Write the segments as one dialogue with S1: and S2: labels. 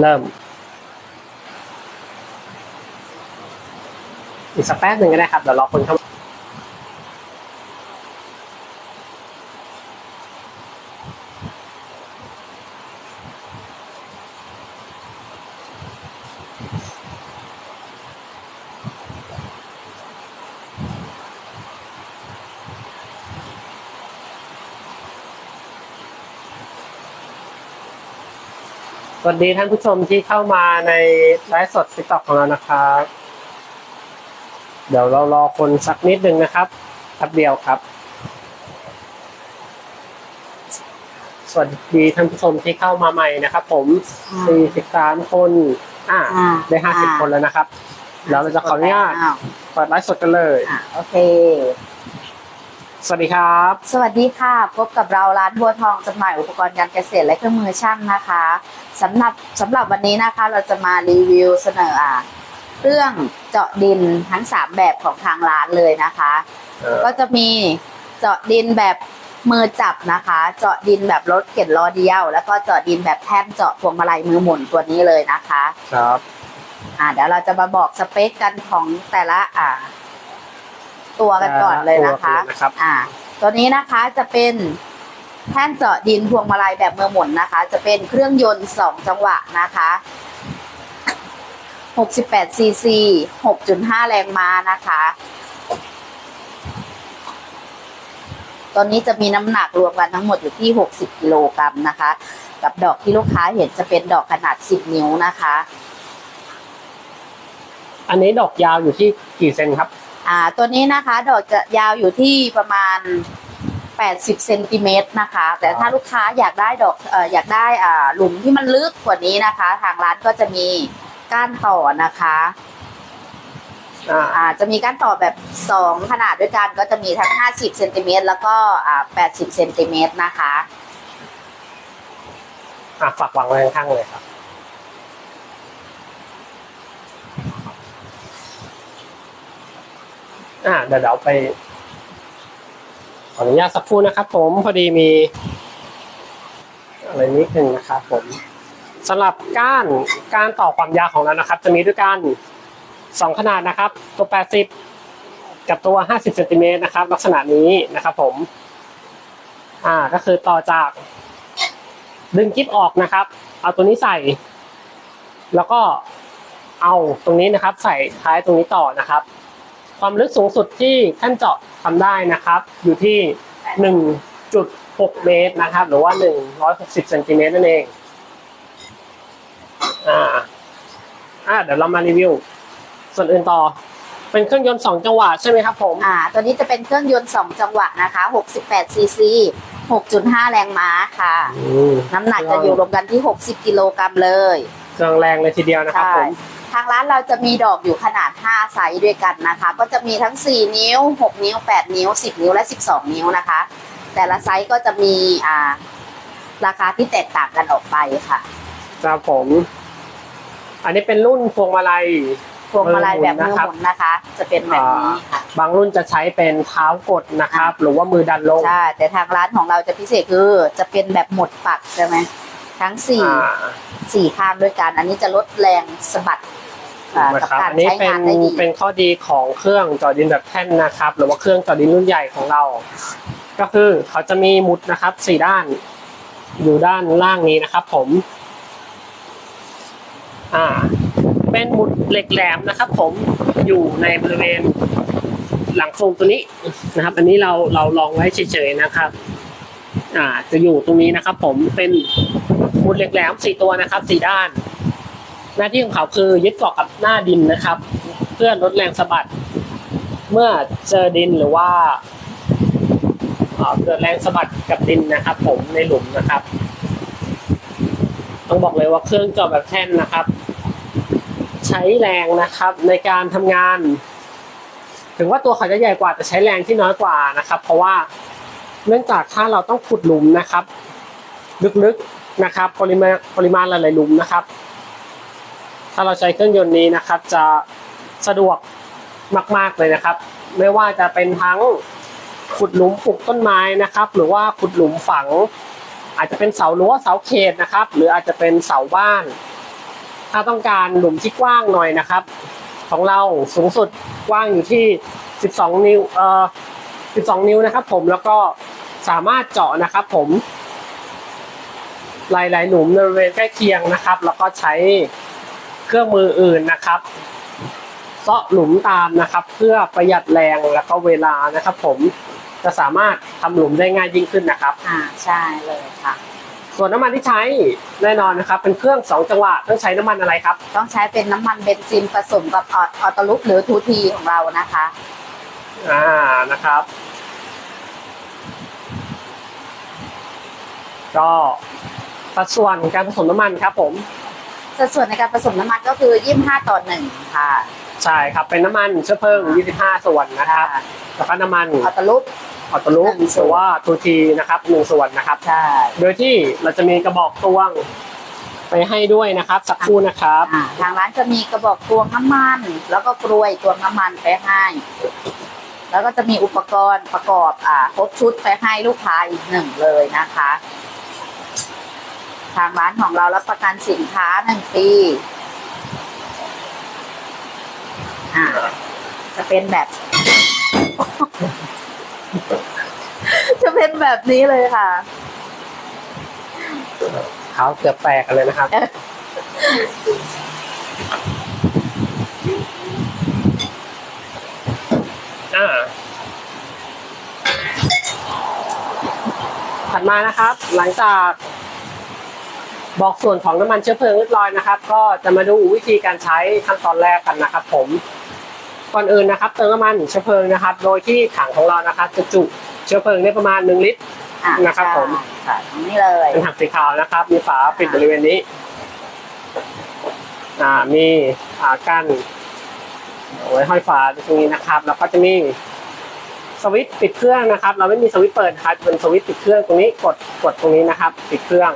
S1: เริ่ม อีกสักแป๊บหนึ่งก็ได้ครับเดี๋ยวรอคนเข้า สวัสดีท่านผู้ชมที่เข้ามาในไลฟ์สดติ๊กต็อกของเรานะครับ เดี๋ยวเรารอคนสักนิดหนึ่งนะครับแป๊บเดียวครับ สวัสดีท่านผู้ชมที่เข้ามาใหม่นะครับ ผม
S2: อ่า
S1: สี่สิบสามคนอ่า
S2: อ่า
S1: ได้ห้าสิบ
S2: อ่า
S1: คนแล้วนะครับเดี๋ยวเราจะขออนุญาต
S2: อ้าว
S1: เปิดไลฟ์สดกันเลย
S2: อะโอเค
S1: สวัสดีครับ
S2: สวัสดีค่ะ พบกับเราร้านบัวทองจำหน่ายอุปกรณ์การเกษตรและเครื่องมือช่างนะคะสำหรับสำหรับวันนี้นะคะเราจะมารีวิวเสนออะเครื่องเจาะดินทั้ง 3 แบบของทางร้านเลยนะคะ
S1: เอ่อ
S2: ก็จะมีเจาะดินแบบมือจับนะคะ เจาะดินแบบรถเก็ดล้อเดียว แล้วก็เจาะดินแบบแท่นเจาะพวงมาลัยมือหมุนตัวนี้เลยนะคะ
S1: ครับ
S2: อ่าเดี๋ยวเราจะมาบอกสเปคกันของแต่ละอ่า ตัวกันก่อนเลยนะคะ
S1: ตัวนะครับ
S2: อ่า ตัวนี้นะคะจะเป็นแท่นเจาะดินพวงมาลัยแบบมือหมุนนะคะ จะเป็นเครื่องยนต์สองจังหวะนะคะ68ซีซี6.5 แรงม้านะคะตัวนี้จะมีน้ำหนักรวมกันทั้งหมดอยู่ที่ 60 กิโลกรัมนะคะ กับดอกที่ลูกค้าเห็นจะเป็นดอกขนาด 10 นิ้วนะคะ
S1: อันนี้ดอกยาวอยู่ที่กี่เซนครับ
S2: อ่าตัวนี้นะคะดอกจะยาวอยู่ที่ประมาณ 80เซนติเมตรนะคะ แต่ถ้าลูกค้าอยากได้ดอกเอ่ออยากได้อ่าหลุมที่มันลึกกว่านี้นะคะ ทางร้านก็จะมีก้านต่อนะคะ
S1: อ่า
S2: อ่าจะมีก้านต่อแบบ 2 ขนาดด้วยกันก็จะมีทั้ง 50เซนติเมตรแล้วก็อ่า80เซนติเมตรนะคะ
S1: อะฝากวางไว้ข้างๆเลยครับ อ่าเดี๋ยวเราไปขออนุญาตสักครู่นะครับ ผมพอดีมี อะไรนิดหนึ่งนะครับผมสำหรับก้านการต่อความยาวของเรานะครับ จะมีด้วยกันสองขนาดนะครับ ตัว 80 กับตัว 50เซนติเมตรนะครับ ลักษณะนี้นะครับ ผม อ่าก็คือต่อจาก ดึงกิ๊บออกนะครับ เอาตัวนี้ใส่ แล้วก็เอาตรงนี้นะครับ ใส่ท้ายตรงนี้ต่อนะครับ ความลึกสูงสุดที่ท่านเจาะทำได้นะครับ อยู่ที่หนึ่งจุดหกเมตรนะครับ หรือว่าหนึ่งร้อยหกสิบเซนติเมตรนั่นเองอ่าอ่าเดี๋ยวเรามารีวิว ส่วนอื่นต่อ เป็นเครื่องยนต์สองจังหวะใช่ไหมครับผม
S2: อ่าตัวนี้จะเป็นเครื่องยนต์ 2 จังหวะนะคะ68ซีซี6.5 แรงม้าค่ะ
S1: อืม
S2: น้ำหนักจะอยู่รวมกันที่ 60 กิโลกรัมเลย
S1: เครื่องแรงเลยทีเดียวนะครับ
S2: ใช่
S1: ผม
S2: ทางร้านเราจะมีดอกอยู่ขนาด 5 ไซส์ด้วยกันนะคะ ก็จะมีทั้ง 4 นิ้ว 6 นิ้ว 8 นิ้ว 10 นิ้วและ 12 นิ้วนะคะ แต่ละไซส์ก็จะมีอ่าราคาที่แตกต่างกันออกไปค่ะ
S1: ครับผม อันนี้เป็นรุ่นพวงมาลัย
S2: พวงมาลัยแบบมือ
S1: นะ
S2: ห
S1: ครับ
S2: มุนนะคะ จะเป็นแบบนี้ค่ะ
S1: บางรุ่นจะใช้เป็นเท้ากดนะครับ หรือว่ามือดันลง
S2: ใช่ แต่ทางร้านของเราจะพิเศษคือ จะเป็นแบบหมดปักใช่ไหมทั้งสี่
S1: อ่า
S2: สี่ข้างด้วยกัน อันนี้จะลดแรงสะบัด อ่า
S1: นะ
S2: กับ
S1: ครับ
S2: การ
S1: อันนี้
S2: ใช้
S1: เป็น
S2: งานได้ดี
S1: เป็นข้อดีของเครื่องจอดินแบบแท่นนะครับ หรือว่าเครื่องจอดินรุ่นใหญ่ของเรา ก็คือเขาจะมีหมุดนะครับสี่ด้าน อยู่ด้านล่างนี้นะครับ ผม อ่า เป็นหมุดเหล็กแหลมนะครับ ผมอยู่ในบริเวณหลังโฟมตัวนี้นะครับ อันนี้เราเราลองไว้เฉยๆนะครับ อ่า จะอยู่ตรงนี้นะครับ ผมเป็นหมุดเหล็กแหลมสี่ตัวนะครับสี่ด้าน หน้าที่ของเขาคือยึดเกาะกับหน้าดินนะครับ เพื่อลดแรงสะบัด เมื่อเจอดินหรือว่าเกิดแรงสะบัดกับดินนะครับ ผมในหลุมนะครับ ต้องบอกเลยว่าเครื่องเจาะแบบแท่นนะครับ ใช้แรงนะครับในการทำงาน ถึงว่าตัวเขาจะใหญ่กว่าแต่ใช้แรงที่น้อยกว่านะครับ เพราะว่าเนื่องจากถ้าเราต้องขุดหลุมนะครับ ลึกๆนะครับ ปริมาณปริมาณหลายๆหลุมนะครับ ถ้าเราใช้เครื่องยนต์นี้นะครับ จะสะดวกมาก ๆเลยนะครับ ไม่ว่าจะเป็นทั้งขุดหลุมปลูกต้นไม้นะครับ หรือว่าขุดหลุมฝัง อาจจะเป็นเสารั้วเสาเขตนะครับ หรืออาจจะเป็นเสาบ้าน ถ้าต้องการหลุมที่กว้างหน่อยนะครับ ของเราสูงสุดกว้างอยู่ที่ 12 นิ้วเอ่อ12 นิ้วนะครับ ผมแล้วก็สามารถเจาะนะครับ ผมหลายๆหลุมในบริเวณใกล้เคียงนะครับ แล้วก็ใช้ เครื่องมืออื่นนะครับเซาะหลุมตามนะครับ เพื่อประหยัดแรงแล้วก็เวลานะครับ ผมจะสามารถทำหลุมได้ง่ายยิ่งขึ้นนะครับ
S2: อ่าใช่เลยค่ะ
S1: ส่วนน้ำมันที่ใช้แน่นอนนะครับ เป็นเครื่องสองจังหวะต้องใช้น้ำมันอะไรครับ
S2: ต้องใช้เป็นน้ำมันเบนซินผสมกับออออโตลุกหรือทูทีของเรานะคะ
S1: อ่านะครับ ก็สัดส่วนการผสมน้ำมันครับผม
S2: สัดส่วนในการผสมน้ำมันก็คือ 25 ต่อหนึ่งค่ะ
S1: ใช่ครับ เป็นน้ำมันเชื้อเพลิง 25 ส่วนนะครับแล้วก็น้ำมัน
S2: ออโตลุก
S1: ออโตลุก
S2: หนึ่ง
S1: ห
S2: ส่วน
S1: รือว่าทูทีนะครับหนึ่งส่วนนะครับ
S2: ใช่
S1: โดยที่เราจะมีกระบอกตวงไปให้ด้วยนะครับ สักครู่นะครับ
S2: อ่าทางร้านจะมีกระบอกตวงน้ำมัน แล้วก็กรวยตวงน้ำมันไปให้ แล้วก็จะมีอุปกรณ์ประกอบอ่าครบชุดไปให้ลูกค้าอีกหนึ่งเลยนะคะ ทางร้านของเรารับประกันสินค้าหนึ่งปีอ่าจะเป็นแบบ จะเป็นแบบนี้เลยค่ะ
S1: เขาเกือบแตกกันเลยนะครับ อ่าถัดมานะครับ หลังจาก บอกส่วนของน้ำมันเชื้อเพลิงเรียบร้อยนะครับ ก็จะมาดูวิธีการใช้ขั้นตอนแรกกันนะครับผมก่อนอื่นนะครับเติมน้ำมันเชื้อเพลิงนะครับ โดยที่ถังของเรานะครับจะจุเชื้อเพลิงได้ประมาณหนึ่งลิตร
S2: อ่า
S1: นะครับ ผม
S2: ใช่ค่ะตรงนี้เลย
S1: เป็นถังสีขาวนะครับ มีฝาปิดบริเวณนี้อ่ามีอ่ากั้นเอาไว้ห้อยฝาตรงนี้นะครับ แล้วก็จะมีสวิตช์ปิดเครื่องนะครับ เราไม่มีสวิตช์เปิดครับเป็นสวิตช์ปิดเครื่องตรงนี้กดกดตรงนี้นะครับ ปิดเครื่อง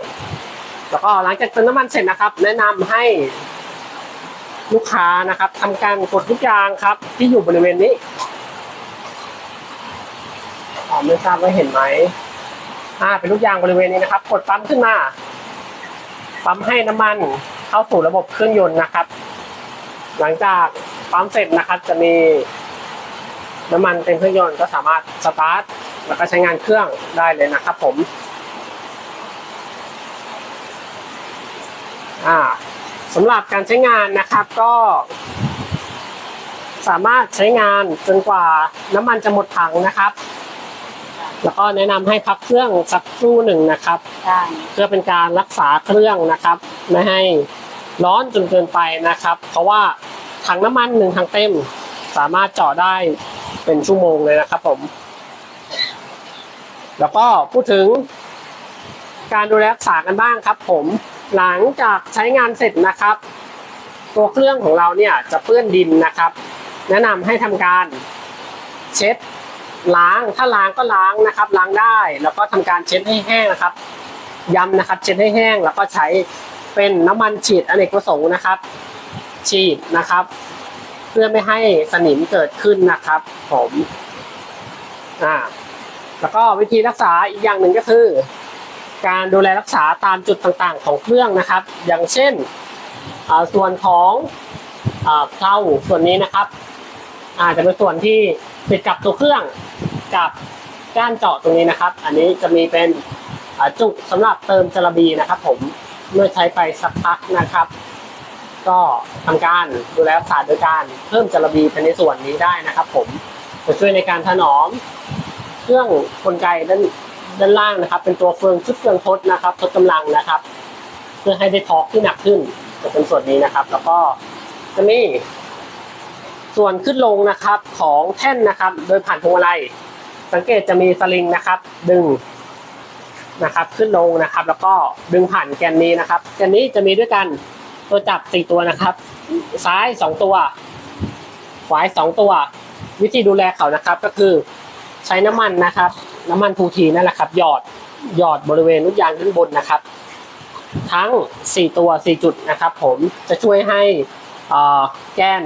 S1: แล้วก็หลังจากเติมน้ำมันเสร็จนะครับ แนะนำให้ลูกค้านะครับทำการกดทุกอย่างครับ ที่อยู่บริเวณนี้อ๋อไม่ทราบว่าเห็นไหมอ่าเป็นลูกยางบริเวณนี้นะครับ กดปั๊มขึ้นมาปั๊มให้น้ำมันเข้าสู่ระบบเครื่องยนต์นะครับ หลังจากปั๊มเสร็จนะครับ จะมีน้ำมันเต็มเครื่องยนต์ก็สามารถสตาร์ทแล้วก็ใช้งานเครื่องได้เลยนะครับผม อ่าสำหรับการใช้งานนะครับก็สามารถใช้งานจนกว่าน้ำมันจะหมดถังนะครับ แล้วก็แนะนำให้พักเครื่องสักครู่หนึ่งนะครับ
S2: ใช่
S1: เพื่อเป็นการรักษาเครื่องนะครับ ไม่ให้ร้อนจนเกินไปนะครับ เพราะว่าถังน้ำมันหนึ่งถังเต็ม สามารถเจาะได้เป็นชั่วโมงเลยนะครับผม แล้วก็พูดถึง การดูแลรักษากันบ้างครับ ผมหลังจากใช้งานเสร็จนะครับ ตัวเครื่องของเราเนี่ยจะเปื้อนดินนะครับ แนะนำให้ทำการเช็ดล้างถ้าล้างก็ล้างนะครับ ล้างได้แล้วก็ทำการเช็ดให้แห้งนะครับย้ำนะครับ เช็ดให้แห้งแล้วก็ใช้เป็นน้ำมันฉีดอเนกประสงค์นะครับ ฉีดนะครับ เพื่อไม่ให้สนิมเกิดขึ้นนะครับ ผมอ่าแล้วก็วิธีรักษาอีกอย่างหนึ่งก็คือ การดูแลรักษาตามจุดต่างๆ ของเครื่องนะครับ อย่างเช่นส่วนของเพลาส่วนนี้นะครับ อาจจะเป็นส่วนที่ติดกับตัวเครื่องกับก้านเจาะตรงนี้นะครับ อันนี้จะมีเป็นจุกสำหรับเติมจระบีนะครับ ผมเมื่อใช้ไปสักพักนะครับ ก็ทำการดูแลรักษาโดยการเพิ่มจระบีไปในส่วนนี้ได้นะครับ ผมจะช่วยในการถนอมเครื่องกลไกด้าน ด้านล่างนะครับ เป็นตัวเฟืองชุดเฟืองทดนะครับทดกำลังนะครับ เพื่อให้ได้ทอร์กที่หนักขึ้นจะเป็นส่วนนี้นะครับ แล้วก็จะมีส่วนขึ้นลงนะครับของแท่นนะครับ โดยผ่านพวงมาลัย สังเกตจะมีสลิงนะครับ ดึงนะครับ ขึ้นลงนะครับ แล้วก็ดึงผ่านแกนนี้นะครับแกนนี้จะมีด้วยกันตัวจับสี่ตัวนะครับ ซ้ายสองตัว ขวาสองตัว วิธีดูแลเขานะครับก็คือใช้น้ำมันนะครับ น้ำมันทูทีนั่นแหละครับ หยอดหยอดบริเวณลูกยางด้านบนนะครับ ทั้งสี่ตัวสี่จุดนะครับ ผมจะช่วยให้อ่อแกน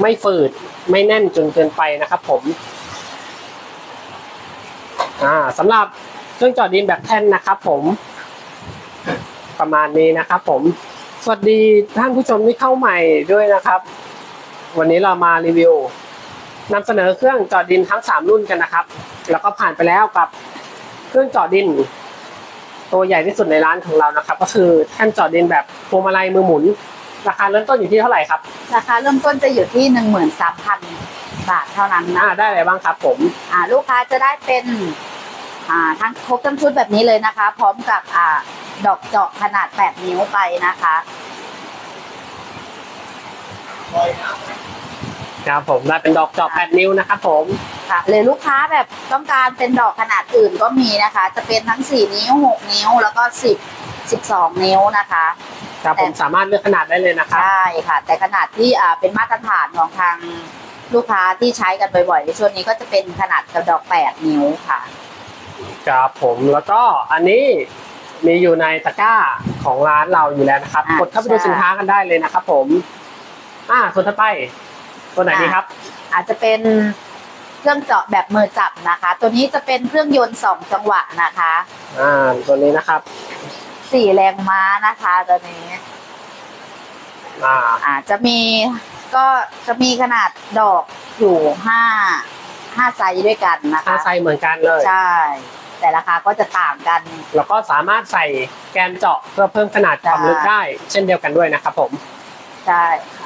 S1: ไม่ฝืดไม่แน่นจนเกินไปนะครับ ผมสำหรับเครื่องเจอดดินแบบแท่นนะครับ ผมประมาณนี้นะครับ ผมสวัสดีท่านผู้ชมที่เข้าใหม่ด้วยนะครับ วันนี้เรามารีวิว นำเสนอเครื่องเจาะดินทั้ง 3 รุ่นกันนะครับ แล้วก็ผ่านไปแล้วกับเครื่องเจาะดิน ตัวใหญ่ที่สุดในร้านของเรานะครับ ก็คือแท่นเจาะดินแบบพวงมาลัยมือหมุน ราคาเริ่มต้นอยู่ที่เท่าไหร่ครับ
S2: ราคาเริ่มต้นจะอยู่ที่หนึ่งหมื่นสามพันบาทเท่านั้น
S1: อ่า
S2: นะ
S1: ได้อะไรบ้างครับผม
S2: อ่าลูกค้าจะได้เป็นอ่าทั้งครบทั้งชุดแบบนี้เลยนะคะ พร้อมกับอ่าดอกเจาะขนาด 8 นิ้วไปนะคะ
S1: ครับผมได้เป็นดอกเจาะ8นิ้วนะครับผม
S2: ค่ะหรือลูกค้าแบบต้องการเป็นดอกขนาดอื่นก็มีนะคะ จะเป็นทั้ง 4 นิ้ว 6 นิ้วแล้วก็ 10 12 นิ้วนะคะ
S1: ครับผมสามารถเลือกขนาดได้เลยนะครับ
S2: ใช่ค่ะ แต่ขนาดที่อ่าเป็นมาตรฐานของทางลูกค้าที่ใช้กันบ่อยๆในช่วงนี้ก็จะเป็นขนาดกระดอก 8 นิ้วค่ะ
S1: ครับผมแล้วก็อันนี้มีอยู่ในตะกร้าของร้านเราอยู่แล้วนะครับ
S2: อ่าก
S1: ดเข้าไปดู
S2: ใช่
S1: สินค้ากันได้เลยนะครับผม อ่าส่วนถัดไป ตัวไหนดีครับ
S2: อาจจะเป็นเครื่องเจาะแบบมือจับนะคะ ตัวนี้จะเป็นเครื่องยนต์สองจังหวะนะคะ
S1: อ่า ตัวนี้นะครับ
S2: สี่แรงม้านะคะตัวนี้
S1: อ่า
S2: อาจจะมีก็จะมีขนาดดอกอยู่ห้าห้าไซส์ด้วยกันนะ
S1: ค่า
S2: คะ
S1: ไซส์เหมือนกันเลย
S2: ใช่ แต่ราคาก็จะต่างกัน
S1: แล้วก็สามารถใส่แกนเจาะเพื่อเพิ่มขนาดความลึกได้ เช่นเดียวกันด้วยนะครับผม
S2: ใช่
S1: เออ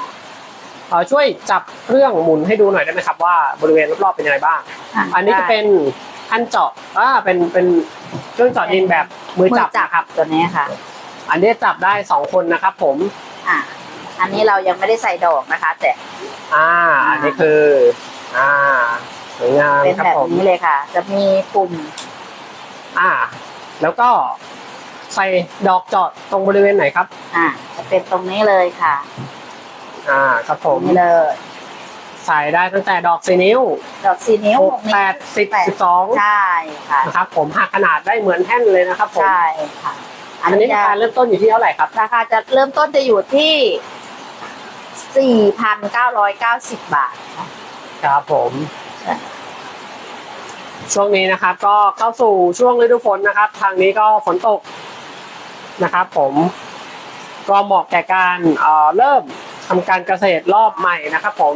S1: ช่วยจับเครื่องหมุนให้ดูหน่อยได้ไหมครับว่าบริเวณรอบๆเป็นยังไงบ้างะอันนี้จะ
S2: ได้
S1: เป็นขั้นเจาะอ่าเป็นเป็นเครื่องเจาะดินแบบมือ
S2: มือ
S1: จับ
S2: จับ
S1: นะครับ
S2: ตัวนี้ค่ะ
S1: อันนี้จับได้สองคนนะครับ ผม
S2: อะ อันนี้เรายังไม่ได้ใส่ดอกนะคะ แต่
S1: อ่า อันนี้คือ อ่าสวยงาม
S2: เป็น
S1: ครับ
S2: แบบ
S1: ผม
S2: นี้เลยค่ะ จะมีปุ่ม
S1: อ่า แล้วก็ใส่ดอกเจาะตรงบริเวณไหนครับ
S2: อะจะเป็นตรงนี้เลยค่ะ
S1: อ่าครับผ
S2: ตร
S1: ม
S2: งนี้เลย
S1: ใส่ได้ตั้งแต่ดอกสี่นิ้ว
S2: ดอกสี่นิ้ว
S1: ห
S2: ห
S1: ก
S2: กนิ้ว
S1: แปดสิบ
S2: แปด
S1: สิบสอง
S2: ใช่ค่ะ
S1: นะครับ ผมหักขนาดได้เหมือนแท่นเลยนะครับผม
S2: ใช่ค่ะ
S1: อันนี้ราคาเริ่มต้นอยู่ที่เท่าไหร่ครับ
S2: ราคาจะเริ่มต้นจะอยู่ที่ 4,990 บาทค่ะ
S1: ครับผม
S2: ใช่
S1: ช่วงนี้นะครับ ก็เข้าสู่ช่วงฤดูฝนนะครับ ทางนี้ก็ฝนตกนะครับ ผม ก็เหมาะแก่การเอ่อเริ่ม ทำการเกษตรรอบใหม่นะครับ ผม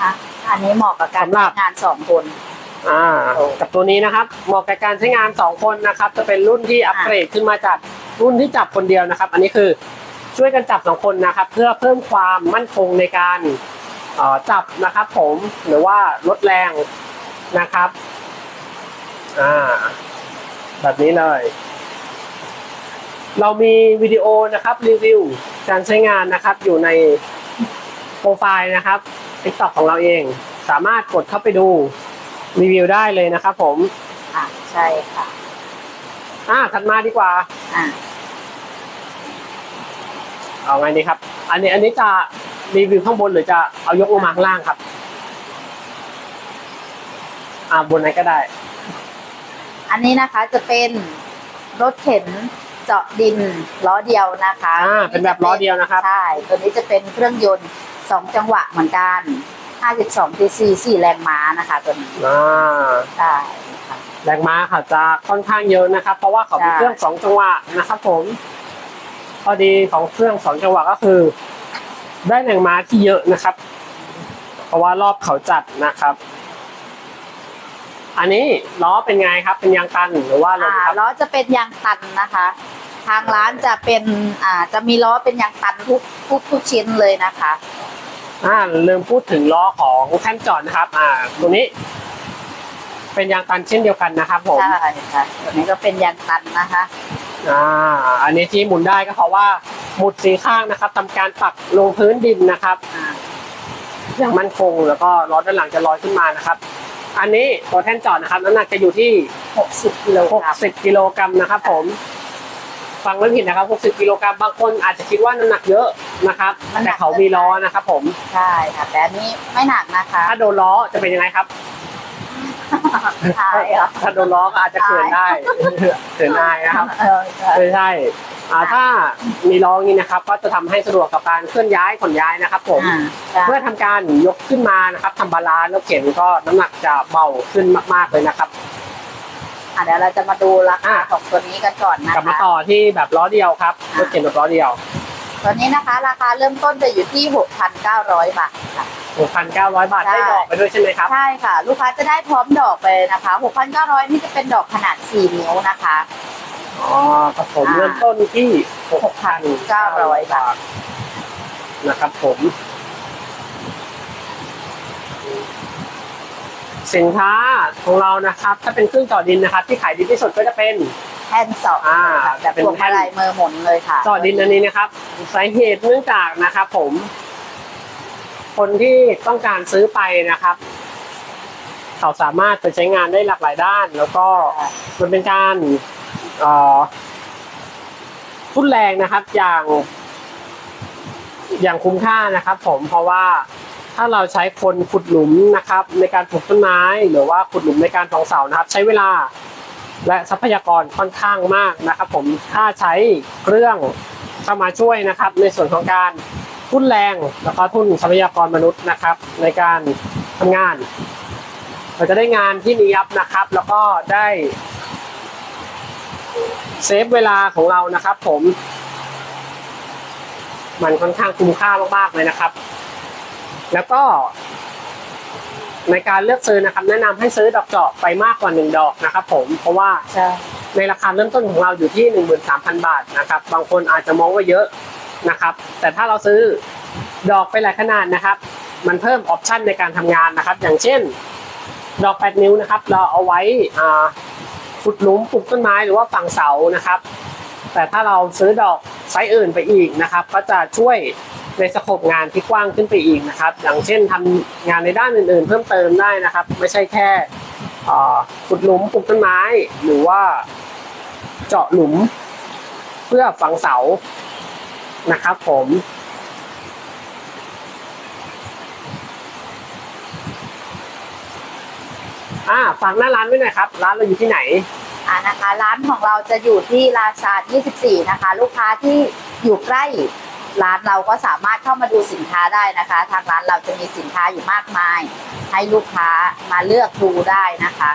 S2: ค่ะอันนี้เหมาะกับการ
S1: สำหรับ
S2: ทำงานสองคน
S1: อ่ากับตัวนี้นะครับ เหมาะกับการใช้งาน2คนนะครับ จะเป็นรุ่นที่อัปเกรดขึ้นมาจากรุ่นที่จับคนเดียวนะครับ อันนี้คือช่วยกันจับ2คนนะครับ เพื่อเพิ่มความมั่นคงในการเอ่อจับนะครับ ผมหรือว่าลดแรงนะครับอ่าแบบนี้เลย เรามีวิดีโอนะครับรีวิวการใช้งานนะครับอยู่ใน โปรไฟล์นะครับ TikTok ของเราเอง สามารถกดเข้าไปดูรีวิวได้เลยนะครับผม
S2: อะใช่ค่ะ
S1: อ่าถัดมาดีกว่า
S2: อะ
S1: เอาไงดีครับ อันนี้อันนี้จะรีวิวข้างบนหรือจะเอายกลงมาข้างล่างครับ อ่าบนไหนก็ได้
S2: อันนี้นะคะจะเป็นรถเข็นเจาะดินล้อเดียวนะคะ
S1: อ่าเป็นแบบล้อเดียวนะครับ
S2: ใช่ ตัวนี้จะเป็นเครื่องยนต์ สองจังหวะเหมือนกัน 52 cc 4แรงม้านะคะตัวนี้
S1: อ่า
S2: ใช่ค่ะ
S1: แรงม้าเขาจะค่อนข้างเยอะนะครับ เพราะว่าเขาเป็น
S2: ใช่
S1: เครื่องสองจังหวะนะครับผมพอดีของเครื่องสองจังหวะก็คือ ได้แรงม้าที่เยอะนะครับ เพราะว่ารอบเขาจัดนะครับ อันนี้ล้อเป็นไงครับ เป็นยางตันหรือว่าลม
S2: อ่า
S1: ครับ
S2: ล้อจะเป็นยางตันนะคะ ทางร้านจะเป็นอ่าจะมีล้อเป็นยางตันทุกทุกทุกชิ้นเลยนะคะ
S1: อ่าลืมพูดถึงล้อของแท่นจอดนะครับ อ่าตัวนี้ เป็นยางตันเช่นเดียวกันนะครับผม
S2: ใช่ค่ะตัวนี้ก็เป็นยางตันนะคะ
S1: อ่า อันนี้ที่หมุนได้ก็เพราะว่าหมุดสีข้างนะครับทำการปักลงพื้นดินนะครับ
S2: อ่า
S1: อย่างมั่นคงแล้วก็ล้อด้านหลังจะลอยขึ้นมานะครับ อันนี้ตัวแท่นจอดนะครับน้ำหนักจะอยู่ที่
S2: 60กิโลกรัม
S1: 60กิโลกรัมนะครับผม ฟังไม่ผิดนะครับ 60 กิโลกรัมบางคนอาจจะคิดว่าน้ำหนักเยอะนะครับแต่เขามีล้อนะครับผม
S2: ใช่ค่ะ แต่อันนี้ไม่หนักนะคะ
S1: ถ้าโดนล้อจะเป็นยังไงครับ
S2: ใช่เหรอ
S1: ถ้าโดนล้อก็อาจจะเขินได้ เขินได้นะครับ
S2: เออใช่
S1: ไม่ใช่อ่าถ้ามีล้ออย่างนี้นะครับ ก็จะทำให้สะดวกกับการเคลื่อนย้ายขนย้ายนะครับผม
S2: อ่าใช่
S1: เมื่อทำการยกขึ้นมานะครับทำบาลานซ์แล้วเข็นก็น้ำหนักจะเบาขึ้นมาก ๆเลยนะครับ
S2: อะเดี๋ยวเราจะมาดูราคา
S1: อะ
S2: ของตัวนี้กันก่อนนะ
S1: กลับมา
S2: คะ
S1: ต่อที่แบบล้อเดียวครับรถเข็นแบบล้อเดียว
S2: ตัวนี้นะคะ ราคาเริ่มต้นจะอยู่ที่ 6,900 บาทค่ะ
S1: 6,900 บาท
S2: ใช่
S1: ได้ดอกไปด้วยใช่ไหมครับ
S2: ใช่ค่ะ ลูกค้าจะได้พร้อมดอกไปเลยนะคะ 6,900 นี่จะเป็นดอกขนาด 4 นิ้วนะคะ
S1: อ๋อครับผม
S2: อ่า
S1: เริ่มต้นที่
S2: 6,900
S1: บาท นะครับผม สินค้าของเรานะครับ ถ้าเป็นเครื่องเจาะดินนะครับ ที่ขายดีที่สุดก็จะเป็น
S2: แท่นสอง
S1: อ่า
S2: แบบ
S1: เป็น
S2: พวง
S1: แท่
S2: มานลัยมือหมุนเลยค่ะ
S1: เจาะดินอันนี้นะครับสาเหตุเนื่องจากนะครับ ผม คนที่ต้องการซื้อไปนะครับ เขาสามารถไปใช้งานได้หลากหลายด้าน แล้วก็มันเป็นการเอ่อทุนแรงนะครับ อย่าง อย่างคุ้มค่านะครับ ผมเพราะว่า ถ้าเราใช้คนขุดหลุมนะครับ ในการปลูกต้นไม้หรือว่าขุดหลุมในการฝังเสานะครับ ใช้เวลาและทรัพยากรค่อนข้างมากนะครับ ผมถ้าใช้เครื่องเข้ามาช่วยนะครับ ในส่วนของการทุนแรงแล้วก็ทุนทรัพยากรมนุษย์นะครับ ในการทำงาน เราจะได้งานที่เนียบนะครับ แล้วก็ได้เซฟเวลาของเรานะครับ ผม มันค่อนข้างคุ้มค่ามากๆเลยนะครับ แล้วก็ ในการเลือกซื้อนะครับ แนะนำให้ซื้อดอกเจาะไปมากกว่าหนึ่งดอกนะครับ ผมเพราะว่า
S2: ใช่
S1: ในราคาเริ่มต้นของเราอยู่ที่ 13,000 บาทนะครับ บางคนอาจจะมองว่าเยอะนะครับ แต่ถ้าเราซื้อดอกไปหลายขนาดนะครับ มันเพิ่มออปชันในการทำงานนะครับ อย่างเช่น ดอก 8 นิ้วนะครับ เราเอาไว้อ่าขุดหลุมปลูกต้นไม้หรือว่าฝังเสานะครับ แต่ถ้าเราซื้อดอกไซส์อื่นไปอีกนะครับ ก็จะช่วย ในสโคปงานที่กว้างขึ้นไปอีกนะครับอย่างเช่นทำงานในด้านอื่น ๆ เพิ่มเติมได้นะครับ ไม่ใช่แค่ขุดหลุมปลูกต้นไม้ หรือว่าเจาะหลุมเพื่อฝังเสานะครับผมอ่าฝากหน้าร้านไว้หน่อยครับ ร้านเราอยู่ที่ไหน
S2: อ่านะคะ ร้านของเราจะอยู่ที่ลาซา24 นะคะ ลูกค้าที่อยู่ใกล้ ร้านเราก็สามารถเข้ามาดูสินค้าได้นะคะ ทางร้านเราจะมีสินค้าอยู่มากมาย ให้ลูกค้ามาเลือกดูได้นะคะ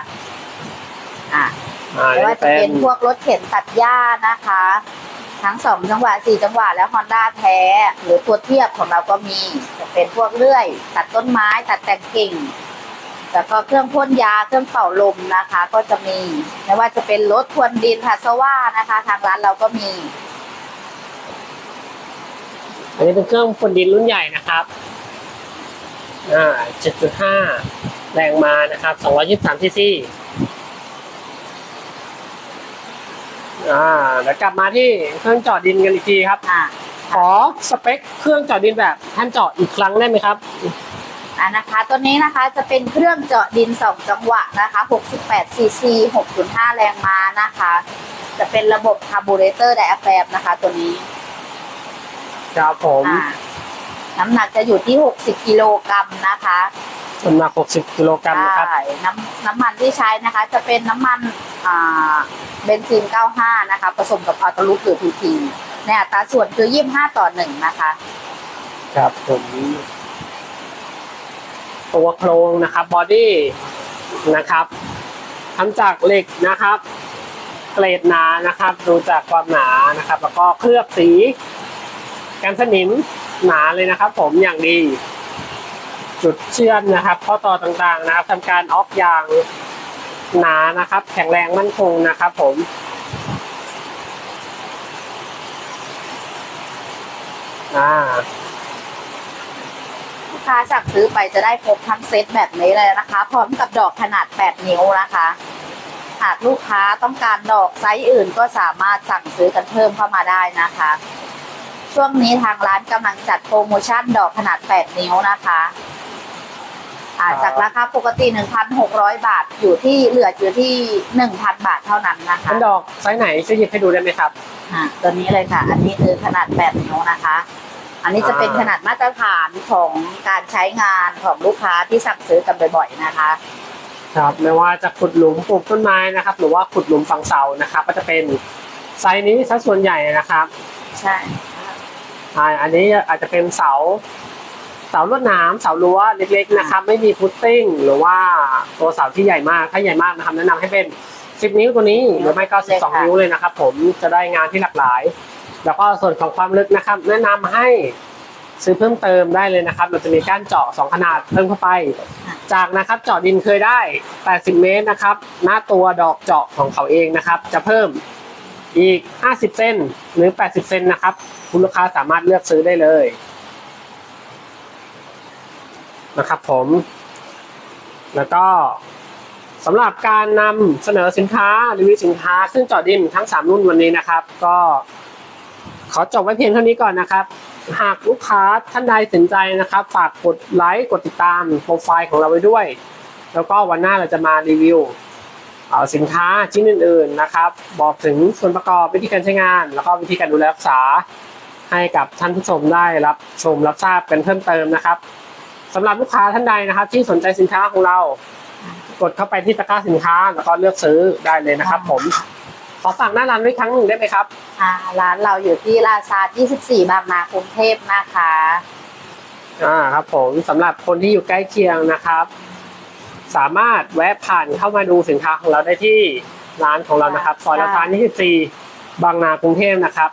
S2: อ่า
S1: อ่า
S2: ไม่ว่าจะเป็นพวกรถเข็นตัดหญ้านะคะ ทั้งสองจังหวะสี่จังหวะและฮอนด้าแท้ หรือตัวเทียบของเราก็มีจะเป็นพวกเลื่อย ตัดต้นไม้ ตัดแต่งกิ่งแล้วก็เครื่องพ่นยาเครื่องเป่าลมนะคะ ก็จะมีไม่ว่าจะเป็นรถทวนดินทัสว่านะคะ ทางร้านเราก็มี
S1: อันนี้เป็นเครื่องพ่นดินรุ่นใหญ่นะครับอ่า7.5 แรงมานะครับ 223ซีซีอ่าเดี๋ยวกลับมาที่เครื่องเจาะดินกันอีกทีครับ
S2: อ่า
S1: ขอสเปคเครื่องเจาะดินแบบท่านเจาะอีกครั้งได้ไหมครับ
S2: อ่านะคะ ตัวนี้นะคะจะเป็นเครื่องเจาะดิน 2 จังหวะนะคะ68 cc 6.5 แรงม้านะคะ จะเป็นระบบคาร์บูเรเตอร์ไดอะแฟมนะคะ ตัวนี้
S1: ครับผม
S2: อ่าน้ำหนักจะอยู่ที่ 60 กิโลกรัมนะคะ
S1: น้ำหนัก60กิโลกรัมนะครับ
S2: ใช่น้ำน้ำมันที่ใช้นะคะ จะเป็นน้ำมันอ่าเบนซิน 95 นะคะ ผสมกับอัลตาลุกหรือพีทีในอัตราส่วนคือ 25 ต่อ 1 นะคะ
S1: ครับผมตัวโครงนะครับบอดี้นะครับทำจากเหล็กนะครับ เกรดหนานะครับ ดูจากความหนานะครับ แล้วก็เคลือบสี กันสนิมหนาเลยนะครับ ผมอย่างดี จุดเชื่อมนะครับข้อต่อต่างๆนะครับทำการออกยางหนานะครับ แข็งแรงมั่นคงนะครับ ผมอ่า
S2: ลูกค้าสั่งซื้อไปจะได้ครบทั้งเซตแบบนี้เลยนะคะ พร้อมกับดอกขนาด 8 นิ้วนะคะ หากลูกค้าต้องการดอกไซส์อื่นก็สามารถสั่งซื้อกันเพิ่มเข้ามาได้นะคะ ช่วงนี้ทางร้านกำลังจัดโปรโมชั่นดอกขนาด 8 นิ้วนะคะอ่า
S1: ครับ
S2: จากราคาปกติ 1,600 บาทอยู่ที่เหลืออยู่ที่ 1,000 บาทเท่านั้นนะคะ
S1: เป็นดอกไซส์ไหนช่วยหยิบให้ดูได้ไหมครับ
S2: อ่าตัวนี้เลยค่ะ อันนี้คือขนาด 8 นิ้วนะคะ อันนี้จะเป็น
S1: อ่า
S2: ขนาดมาตรฐานของการใช้งานของลูกค้าที่สั่งซื้อกันบ่อยๆนะคะ
S1: ครับไม่ว่าจะขุดหลุมปลูกต้นไม้นะครับ หรือว่าขุดหลุมฝังเสานะครับ ก็จะเป็นไซส์นี้ซะส่วนใหญ่นะครับ
S2: ใช่
S1: อ่าอันนี้อาจจะเป็นเสา เสาลวดหน้ำเสารั้วเล็ก ๆ นะครับ ไม่มีฟุตติ้ง หรือว่าตัวเสาที่ใหญ่มาก ถ้าใหญ่มากนะครับแนะนำให้เป็น 10 นิ้วตัวนี้ หรือไม่ก็12 นิ้วเลยนะครับ ผมจะได้งานที่หลากหลาย แล้วก็ส่วนของความลึกนะครับ แนะนำให้ซื้อเพิ่มเติมได้เลยนะครับ เราจะมีก้านเจาะสองขนาดเพิ่มเข้าไป จากนะครับเจาะดินเคยได้ 80 เมตรนะครับ หน้าตัวดอกเจาะของเขาเองนะครับ จะเพิ่ม อีก 50 เซนหรือ 80 เซนนะครับ คุณลูกค้าสามารถเลือกซื้อได้เลยนะครับผม แล้วก็สำหรับการนำเสนอสินค้ารีวิวสินค้าเครื่องจาะดินทั้ง 3 รุ่นวันนี้นะครับ ก็ขอจบไว้เพียงเท่านี้ก่อนนะครับ หากลูกค้าท่านใดสนใจนะครับ ฝากกดไลค์กดติดตามโปรไฟล์ของเราไว้ด้วย แล้วก็วันหน้าเราจะมารีวิว สินค้าชิ้นอื่น ๆนะครับ บอกถึงส่วนประกอบวิธีการใช้งาน แล้วก็วิธีการดูแลรักษา ให้กับท่านผู้ชมได้รับชมรับทราบกันเพิ่มเติมนะครับสำหรับลูกค้าท่านใดนะครับ ที่สนใจสินค้าของเรา กดเข้าไปที่ตะกร้าสินค้าแล้วก็เลือกซื้อได้เลยนะครับ ผมขอฝากหน้าร้านไว้ครั้งหนึ่งได้ไหมครับ
S2: อ่าร้านเราอยู่ที่ลาซา24 บางนากรุงเทพนะคะ
S1: อ่าครับผมสำหรับคนที่อยู่ใกล้เคียงนะครับ สามารถแวะผ่านเข้ามาดูสินค้าของเราได้ที่ร้านของเรานะครับซอยลาดพร้าว24 บางนากรุงเทพนะครับ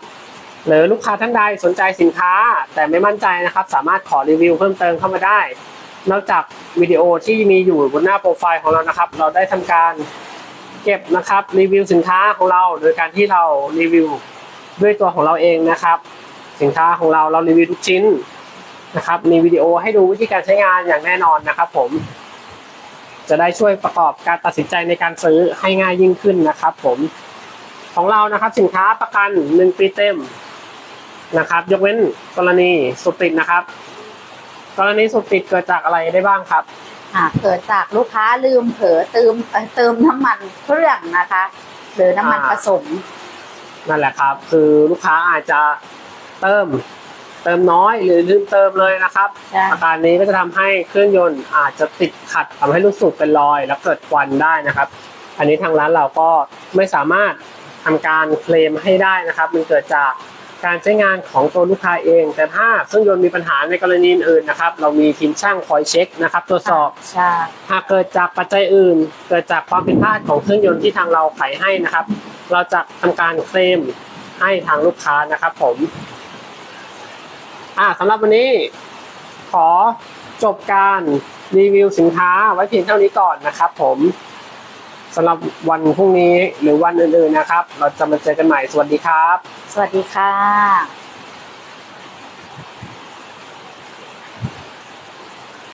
S1: หรือลูกค้าท่านใดสนใจสินค้า แต่ไม่มั่นใจนะครับ สามารถขอรีวิวเพิ่มเติมเข้ามาได้ นอกจากวิดีโอที่มีอยู่บนหน้าโปรไฟล์ของเรานะครับ เราได้ทำการเก็บนะครับรีวิวสินค้าของเรา โดยการที่เรารีวิวด้วยตัวของเราเองนะครับ สินค้าของเราเรารีวิวทุกชิ้นนะครับมีวิดีโอให้ดูวิธีการใช้งานอย่างแน่นอนนะครับผม จะได้ช่วยประกอบการตัดสินใจในการซื้อให้ง่ายยิ่งขึ้นนะครับผมของเรานะครับสินค้าประกันหนึ่งปีเต็มนะครับ ยกเว้นกรณีสุดติดนะครับ กรณีสุดติดเกิดจากอะไรได้บ้างครับ
S2: อ่าเกิดจากลูกค้าลืมเผลอเติมเอ่อเติมน้ำมันเครื่องนะคะ หรือน้ำมัน
S1: อ่า
S2: ผสม
S1: นั่นแหละครับ คือลูกค้าอาจจะเติม เติมน้อยหรือลืมเติมเลยนะครับ
S2: ใช่
S1: อาการนี้ก็จะทำให้เครื่องยนต์อาจจะติดขัดทำให้ลูกสูบเป็นรอย แล้วเกิดควันได้นะครับ อันนี้ทางร้านเราก็ไม่สามารถทำการเคลมให้ได้นะครับ มันเกิดจากการใช้งานของตัวลูกค้าเอง แต่ถ้าเครื่องยนต์มีปัญหาในกรณีอื่นนะครับ เรามีทีมช่างคอยเช็คนะครับตรวจสอบ
S2: ใช่
S1: หากเกิดจากปัจจัยอื่น เกิดจากความผิดพลาดของเครื่องยนต์ที่ทางเราไขให้นะครับ เราจะทำการเคลมให้ทางลูกค้านะครับ ผม อ่าสำหรับวันนี้ขอจบการรีวิวสินค้าไว้เพียงเท่านี้ก่อนนะครับ ผมสำหรับวันพรุ่งนี้หรือวันอื่นๆนะครับ เราจะมาเจอกันใหม่สวัสดีครับ
S2: สวัสดีค่ะ